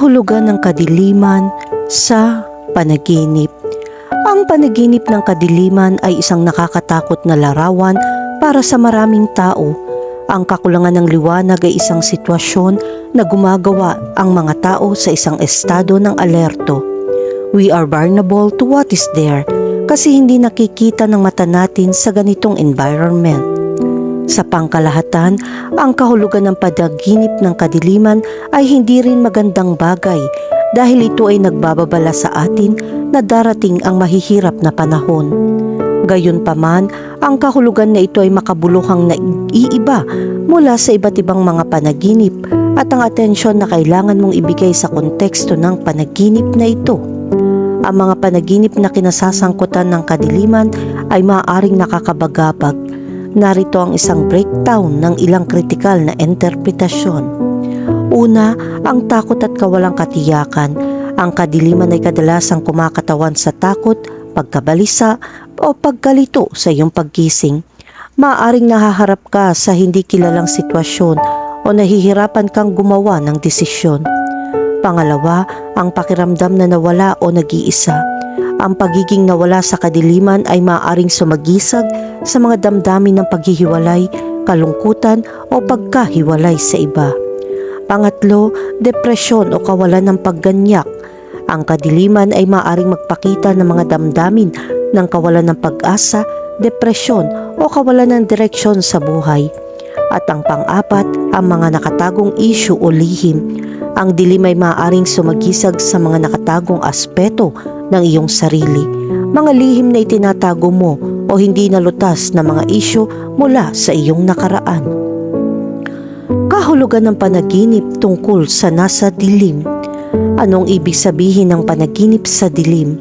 kahulugan ng kadiliman sa panaginip. Ang panaginip ng kadiliman ay isang nakakatakot na larawan para sa maraming tao. Ang kakulangan ng liwanag ay isang sitwasyon na gumagawa ang mga tao sa isang estado ng alerto. We are vulnerable to what is there kasi hindi nakikita ng mata natin sa ganitong environment. Sa pangkalahatan, ang kahulugan ng padaginip ng kadiliman ay hindi rin magandang bagay dahil ito ay nagbababala sa atin na darating ang mahihirap na panahon. Gayunpaman, ang kahulugan na ito ay makabuluhang naiiba mula sa iba't ibang mga panaginip at ang atensyon na kailangan mong ibigay sa konteksto ng panaginip na ito. Ang mga panaginip na kinasasangkutan ng kadiliman ay maaaring nakakabagabag. Narito ang isang breakdown ng ilang kritikal na interpretasyon. Una, ang takot at kawalang katiyakan. Ang kadiliman ay kadalasang kumakatawan sa takot, pagkabalisa o pagkalito sa iyong paggising. Maaring nahaharap ka sa hindi kilalang sitwasyon o nahihirapan kang gumawa ng desisyon. Pangalawa, ang pakiramdam na nawala o nag-iisa. Ang pagiging nawala sa kadiliman ay maaaring sumagisag sa mga damdamin ng paghihiwalay, kalungkutan o pagkahiwalay sa iba. Pangatlo, depresyon o kawalan ng pagganyak. Ang kadiliman ay maaaring magpakita ng mga damdamin ng kawalan ng pag-asa, depresyon o kawalan ng direksyon sa buhay. At ang pang-apat, ang mga nakatagong issue o lihim. Ang dilim ay maaaring sumagisag sa mga nakatagong aspeto ng iyong sarili. Mga lihim na itinatago mo o hindi nalutas na mga issue mula sa iyong nakaraan. Kahulugan ng panaginip tungkol sa nasa dilim. Anong ibig sabihin ng panaginip sa dilim?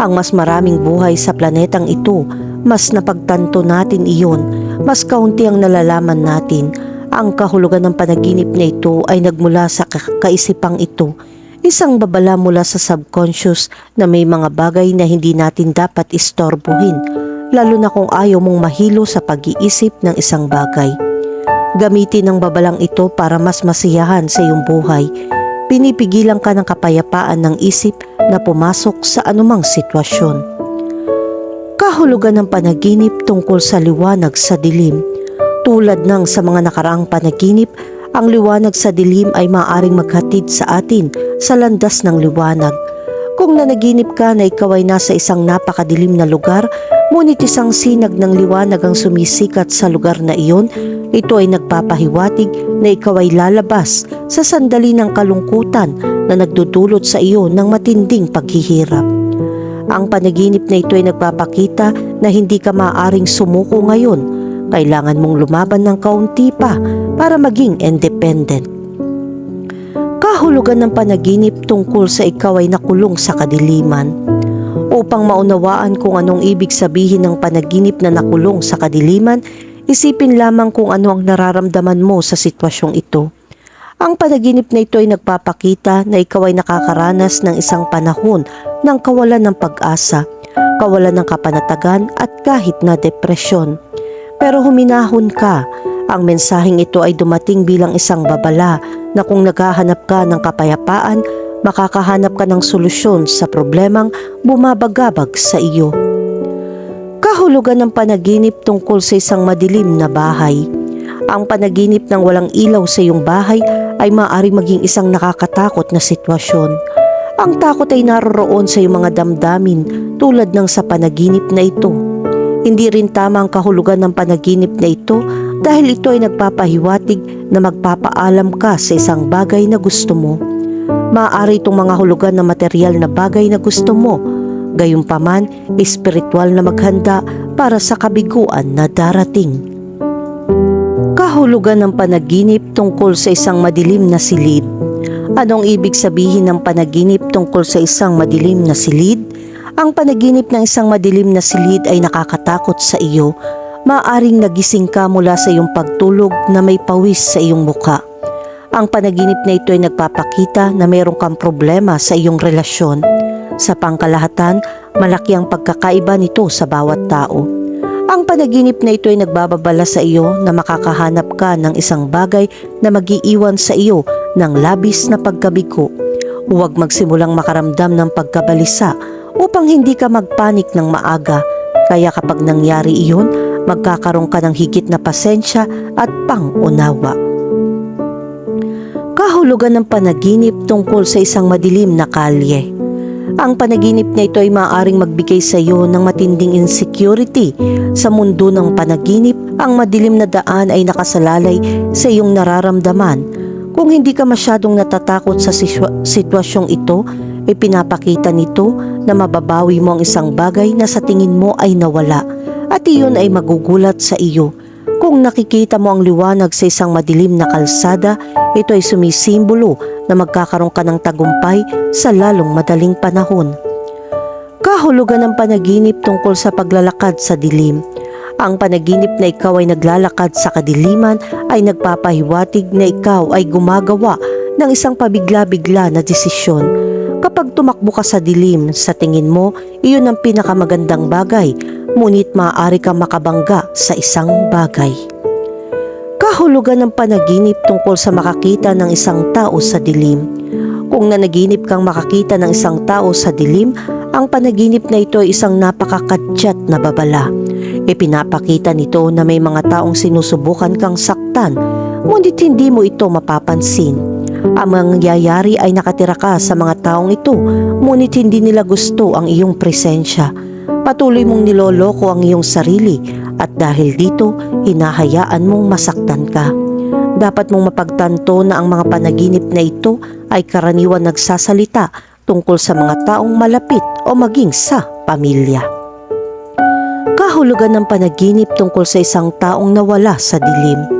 Ang mas maraming buhay sa planetang ito, mas napagtanto natin iyon, mas kaunti ang nalalaman natin. Ang kahulugan ng panaginip na ito ay nagmula sa ka- kaisipang ito, isang babala mula sa subconscious na may mga bagay na hindi natin dapat istorbohin, lalo na kung ayaw mong mahilo sa pag-iisip ng isang bagay. Gamitin ang babalang ito para mas masiyahan sa iyong buhay. Pinipigilan ka ng kapayapaan ng isip na pumasok sa anumang sitwasyon. Kahulugan ng panaginip tungkol sa liwanag sa dilim. Tulad ng sa mga nakaraang panaginip, ang liwanag sa dilim ay maaaring maghatid sa atin sa landas ng liwanag. Kung nanaginip ka na ikaw ay nasa isang napakadilim na lugar, ngunit isang sinag ng liwanag ang sumisikat sa lugar na iyon, ito ay nagpapahiwatig na ikaw ay lalabas sa sandali ng kalungkutan na nagdudulot sa iyo ng matinding paghihirap. Ang panaginip na ito ay nagpapakita na hindi ka maaaring sumuko ngayon. Kailangan mong lumaban ng kaunti pa para maging independent. Kahulugan ng panaginip tungkol sa ikaw ay nakulong sa kadiliman. Upang maunawaan kung anong ibig sabihin ng panaginip na nakulong sa kadiliman, isipin lamang kung ano ang nararamdaman mo sa sitwasyong ito. Ang panaginip na ito ay nagpapakita na ikaw ay nakakaranas ng isang panahon ng kawalan ng pag-asa, kawalan ng kapanatagan at kahit na depresyon. Pero huminahon ka, ang mensaheng ito ay dumating bilang isang babala na kung naghahanap ka ng kapayapaan, makakahanap ka ng solusyon sa problemang bumabagabag sa iyo. Kahulugan ng panaginip tungkol sa isang madilim na bahay. Ang panaginip ng walang ilaw sa iyong bahay ay maaari maging isang nakakatakot na sitwasyon. Ang takot ay naroroon sa iyong mga damdamin tulad ng sa panaginip na ito. Hindi rin tama ang kahulugan ng panaginip na ito dahil ito ay nagpapahiwatig na magpapaalam ka sa isang bagay na gusto mo. Maaari itong mga hulugan na material na bagay na gusto mo, gayunpaman espiritual na maghanda para sa kabiguan na darating. Kahulugan ng panaginip tungkol sa isang madilim na silid. Anong ibig sabihin ng panaginip tungkol sa isang madilim na silid? Ang panaginip ng isang madilim na silid ay nakakatakot sa iyo. Maaring nagising ka mula sa iyong pagtulog na may pawis sa iyong muka. Ang panaginip na ito ay nagpapakita na mayroon kang problema sa iyong relasyon. Sa pangkalahatan, malaki ang pagkakaiba nito sa bawat tao. Ang panaginip na ito ay nagbababala sa iyo na makakahanap ka ng isang bagay na magiiwan sa iyo ng labis na pagkabigo. Huwag magsimulang makaramdam ng pagkabalisa upang hindi ka magpanik ng maaga. Kaya kapag nangyari iyon, magkakaroon ka ng higit na pasensya at pang-unawa. Kahulugan ng panaginip tungkol sa isang madilim na kalye. Ang panaginip na ito ay maaaring magbigay sa iyo ng matinding insecurity. Sa mundo ng panaginip, ang madilim na daan ay nakasalalay sa iyong nararamdaman. Kung hindi ka masyadong natatakot sa sitwa- sitwasyong ito, ay pinapakita nito na mababawi mo ang isang bagay na sa tingin mo ay nawala at iyon ay magugulat sa iyo. Kung nakikita mo ang liwanag sa isang madilim na kalsada, ito ay sumisimbolo na magkakaroon ka ng tagumpay sa lalong madaling panahon. Kahulugan ng panaginip tungkol sa paglalakad sa dilim. Ang panaginip na ikaw ay naglalakad sa kadiliman ay nagpapahiwatig na ikaw ay gumagawa ng isang pabigla-bigla na desisyon. Kapag tumakbo ka sa dilim, sa tingin mo, iyon ang pinakamagandang bagay, ngunit maaari kang makabangga sa isang bagay. Kahulugan ng panaginip tungkol sa makakita ng isang tao sa dilim. Kung nanaginip kang makakita ng isang tao sa dilim, ang panaginip na ito ay isang napakakadyat na babala. Ipinapakita nito na may mga taong sinusubukan kang saktan, ngunit hindi mo ito mapapansin. Ang mangyayari ay nakatira ka sa mga taong ito, ngunit hindi nila gusto ang iyong presensya. Patuloy mong niloloko ang iyong sarili at dahil dito, hinahayaan mong masaktan ka. Dapat mong mapagtanto na ang mga panaginip na ito ay karaniwan nagsasalita tungkol sa mga taong malapit o maging sa pamilya. Kahulugan ng panaginip tungkol sa isang taong nawala sa dilim.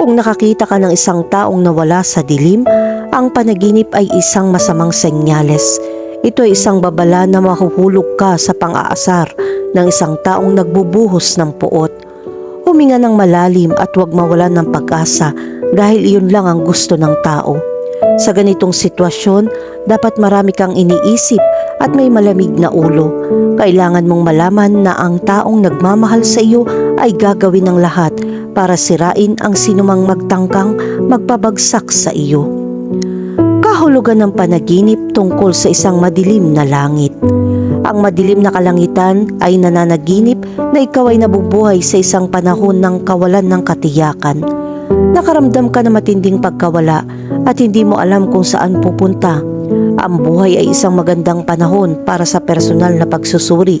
Kung nakakita ka ng isang taong nawala sa dilim, ang panaginip ay isang masamang senyales. Ito ay isang babala na mahuhulog ka sa pang-aasar ng isang taong nagbubuhos ng puot. Huminga ng malalim at huwag mawalan ng pag-asa dahil iyon lang ang gusto ng tao. Sa ganitong sitwasyon, dapat marami kang iniisip at may malamig na ulo. Kailangan mong malaman na ang taong nagmamahal sa iyo ay gagawin ng lahat para sirain ang sinumang magtangkang magpabagsak sa iyo. Kahulugan ng panaginip tungkol sa isang madilim na langit. Ang madilim na kalangitan ay nananaginip na ikaw ay nabubuhay sa isang panahon ng kawalan ng katiyakan. Nakaramdam ka na matinding pagkawala at hindi mo alam kung saan pupunta. Ang buhay ay isang magandang panahon para sa personal na pagsusuri,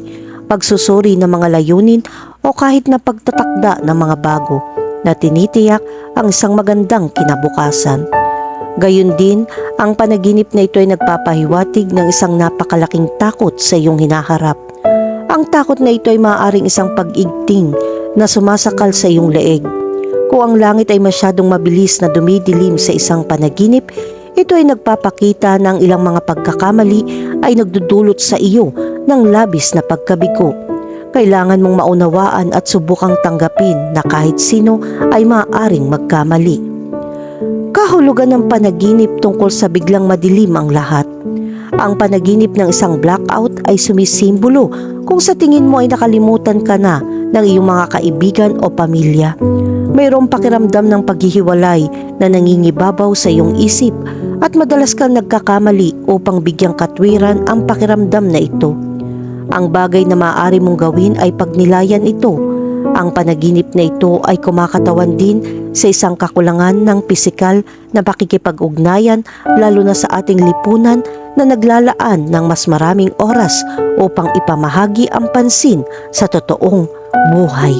pagsusuri ng mga layunin o kahit na pagtatakda ng mga bago na tinitiyak ang isang magandang kinabukasan. Gayun din, ang panaginip na ito ay nagpapahiwatig ng isang napakalaking takot sa iyong hinaharap. Ang takot na ito ay maaaring isang pag-igting na sumasakal sa iyong leeg. Kung ang langit ay masyadong mabilis na dumidilim sa isang panaginip, ito ay nagpapakita ng ilang mga pagkakamali ay nagdudulot sa iyo ng labis na pagkabigo. Kailangan mong maunawaan at subukang tanggapin na kahit sino ay maaaring magkamali. Kahulugan ng panaginip tungkol sa biglang madilim ang lahat. Ang panaginip ng isang blackout ay sumisimbolo kung sa tingin mo ay nakalimutan ka na ng iyong mga kaibigan o pamilya. Mayroong pakiramdam ng paghihiwalay na nangingibabaw sa iyong isip at madalas kang nagkakamali upang bigyang katwiran ang pakiramdam na ito. Ang bagay na maaari mong gawin ay pagnilayan ito. Ang panaginip na ito ay kumakatawan din sa isang kakulangan ng pisikal na pakikipag-ugnayan lalo na sa ating lipunan na naglalaan ng mas maraming oras upang ipamahagi ang pansin sa totoong buhay.